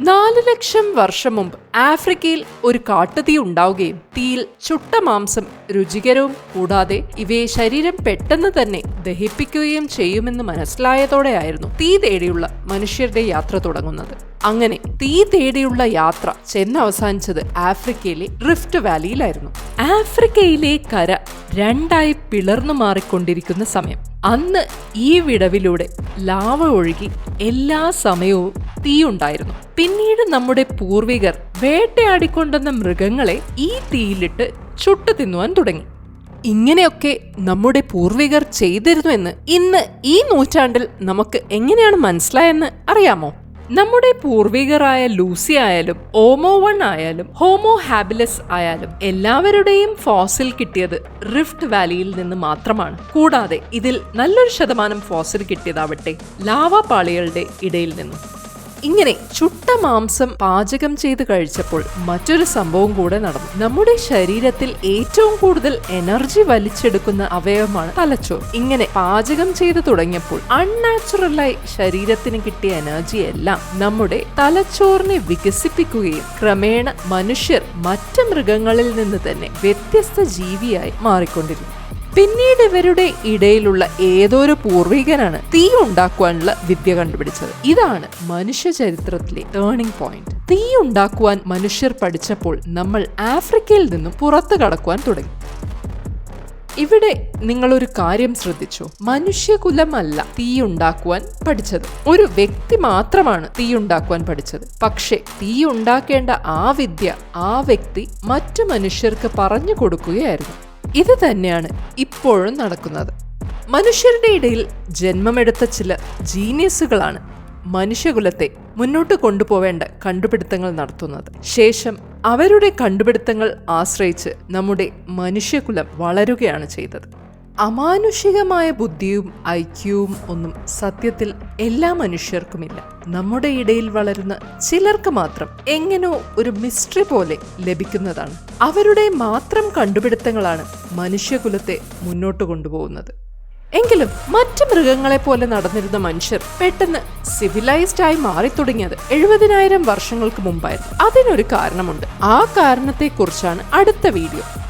നാല് ലക്ഷം വർഷം മുമ്പ് ആഫ്രിക്കയിൽ ഒരു കാട്ടുതീ ഉണ്ടാവുകയും തീയിൽ ചുട്ട മാംസം രുചികരവും കൂടാതെ ഇവയെ ശരീരം പെട്ടെന്ന് തന്നെ ദഹിപ്പിക്കുകയും ചെയ്യുമെന്ന് മനസ്സിലായതോടെയായിരുന്നു തീ തേടിയുള്ള മനുഷ്യരുടെ യാത്ര തുടങ്ങുന്നത്. അങ്ങനെ തീ തേടിയുള്ള യാത്ര ചെന്നവസാനിച്ചത് ആഫ്രിക്കയിലെ റിഫ്റ്റ് വാലിയിലായിരുന്നു. ആഫ്രിക്കയിലെ കര രണ്ടായി പിളർന്നു മാറിക്കൊണ്ടിരിക്കുന്ന സമയം. അന്ന് ഈ വിടവിലൂടെ ലാവ ഒഴുകി എല്ലാ സമയവും തീയുണ്ടായിരുന്നു. പിന്നീട് നമ്മുടെ പൂർവികർ വേട്ടയാടിക്കൊണ്ടുവന്ന മൃഗങ്ങളെ ഈ തീയിലിട്ട് ചുട്ടു തിന്നുവാൻ തുടങ്ങി. ഇങ്ങനെയൊക്കെ നമ്മുടെ പൂർവികർ ചെയ്തിരുന്നുവെന്ന് ഇന്ന് ഈ നൂറ്റാണ്ടിൽ നമുക്ക് എങ്ങനെയാണ് മനസ്സിലായെന്ന് അറിയാമോ? നമ്മുടെ പൂർവികരായ ലൂസി ആയാലും ഓമോ വൺ ആയാലും ഹോമോ ഹാബിലസ് ആയാലും എല്ലാവരുടെയും ഫോസിൽ കിട്ടിയത് റിഫ്റ്റ് വാലിയിൽ നിന്ന് മാത്രമാണ്. കൂടാതെ ഇതിൽ നല്ലൊരു ശതമാനം ഫോസിൽ കിട്ടിയതാവട്ടെ ലാവ പാളികളുടെ ഇടയിൽ നിന്നും. ഇങ്ങനെ ചുട്ട മാംസം പാചകം ചെയ്ത് കഴിച്ചപ്പോൾ മറ്റൊരു സംഭവം കൂടെ നടന്നു. നമ്മുടെ ശരീരത്തിൽ ഏറ്റവും കൂടുതൽ എനർജി വലിച്ചെടുക്കുന്ന അവയവമാണ് തലച്ചോർ ഇങ്ങനെ പാചകം ചെയ്തു തുടങ്ങിയപ്പോൾ അൺനാച്ചുറലായി ശരീരത്തിന് കിട്ടിയ എനർജി എല്ലാം നമ്മുടെ തലച്ചോറിനെ വികസിപ്പിക്കുകയും ക്രമേണ മനുഷ്യർ മറ്റ് മൃഗങ്ങളിൽ നിന്ന് തന്നെ വ്യത്യസ്ത ജീവിയായി മാറിക്കൊണ്ടിരുന്നു. പിന്നീട് ഇവരുടെ ഇടയിലുള്ള ഏതൊരു പൂർവികനാണ് തീ ഉണ്ടാക്കുവാനുള്ള വിദ്യ കണ്ടുപിടിച്ചത്? ഇതാണ് മനുഷ്യ ചരിത്രത്തിലെ ടേണിംഗ് പോയിന്റ് തീ ഉണ്ടാക്കുവാൻ മനുഷ്യർ പഠിച്ചപ്പോൾ നമ്മൾ ആഫ്രിക്കയിൽ നിന്നും പുറത്തു കടക്കുവാൻ തുടങ്ങി. ഇവിടെ നിങ്ങളൊരു കാര്യം ശ്രദ്ധിച്ചു? മനുഷ്യകുലമല്ല തീ ഉണ്ടാക്കുവാൻ പഠിച്ചത്. ഒരു വ്യക്തി മാത്രമാണ് തീ ഉണ്ടാക്കുവാൻ പഠിച്ചത്. പക്ഷേ തീ ഉണ്ടാക്കേണ്ട ആ വിദ്യ ആ വ്യക്തി മറ്റു മനുഷ്യർക്ക് പറഞ്ഞു കൊടുക്കുകയായിരുന്നു. ഇത് തന്നെയാണ് ഇപ്പോഴും നടക്കുന്നത്. മനുഷ്യരുടെ ഇടയിൽ ജന്മമെടുത്ത ചില ജീനിയസുകളാണ് മനുഷ്യകുലത്തെ മുന്നോട്ട് കൊണ്ടുപോവേണ്ട കണ്ടുപിടുത്തങ്ങൾ നടത്തുന്നത്. ശേഷം അവരുടെ കണ്ടുപിടുത്തങ്ങൾ ആശ്രയിച്ച് നമ്മുടെ മനുഷ്യകുലം വളരുകയാണ് ചെയ്തത്. അമാനുഷികമായ ബുദ്ധിയും ഐക്യവും ഒന്നും സത്യത്തിൽ എല്ലാ മനുഷ്യർക്കുമില്ല. നമ്മുടെ ഇടയിൽ വളരുന്ന ചിലർക്ക് മാത്രം എങ്ങനോ ഒരു മിസ്റ്ററി പോലെ ലഭിക്കുന്നതാണ്. അവരുടെ മാത്രം കണ്ടുപിടുത്തങ്ങളാണ് മനുഷ്യകുലത്തെ മുന്നോട്ട് കൊണ്ടുപോകുന്നത്. എങ്കിലും മറ്റു മൃഗങ്ങളെ പോലെ നടന്നിരുന്ന മനുഷ്യർ പെട്ടെന്ന് സിവിലൈസ്ഡ് ആയി മാറി തുടങ്ങിയത് എഴുപതിനായിരം വർഷങ്ങൾക്ക് മുമ്പായിരുന്നു. അതിനൊരു കാരണമുണ്ട്. ആ കാരണത്തെക്കുറിച്ചാണ് അടുത്ത വീഡിയോ.